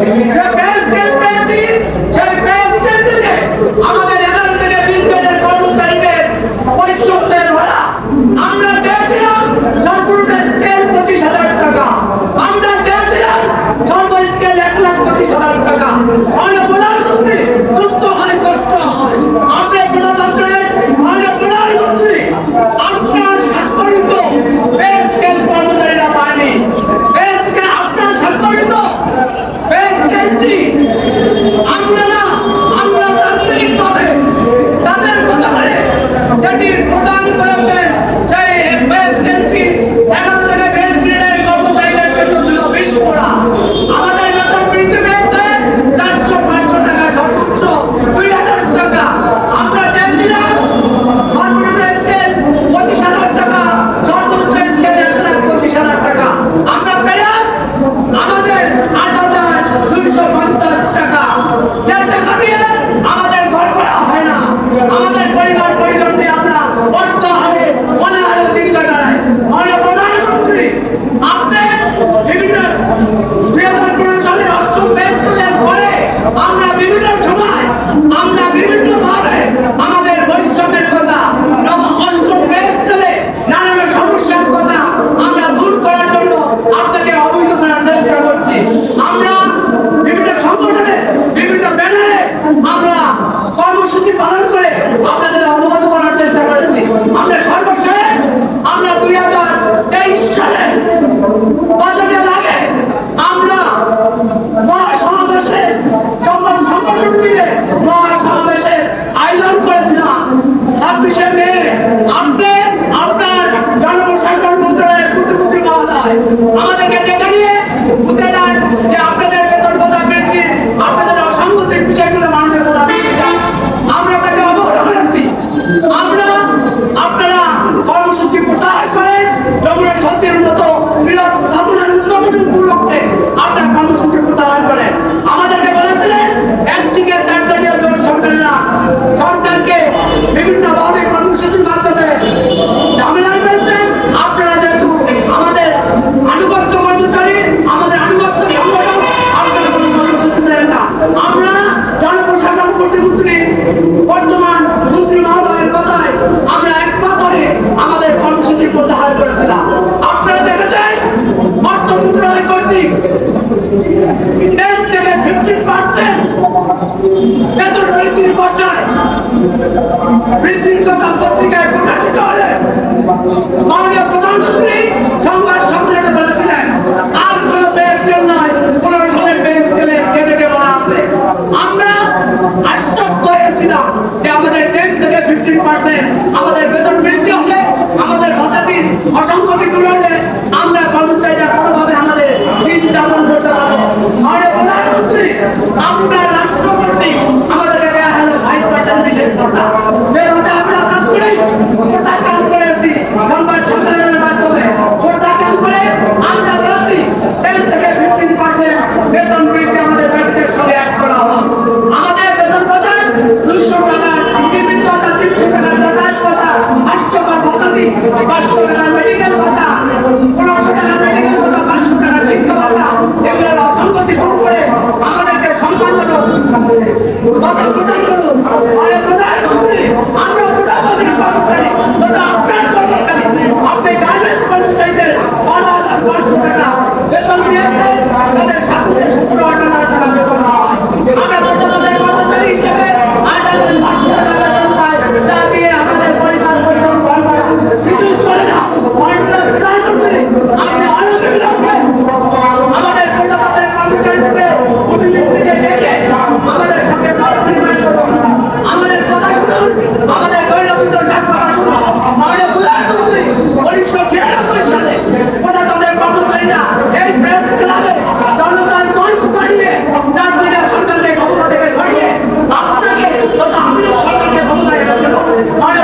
Obrigado. মিলে মহাসমাবেশের আয়োজন করেছিলাম। ছাব্বিশে মে আপনি আপনার জনপ্রশাসন মন্ত্রণালয়ের প্রতিমন্ত্রী মহোদয় আমাদের প্রত্যাহার করেছিল আপনারা দেখেছেন? অর্থ মন্ত্রণালয় কর্তৃক টেন থেকে ফিফটিন পার্সেন্ট বেতন বৃদ্ধির বছর বৃদ্ধির কথা পত্রিকায় প্রার্থনা করা মনে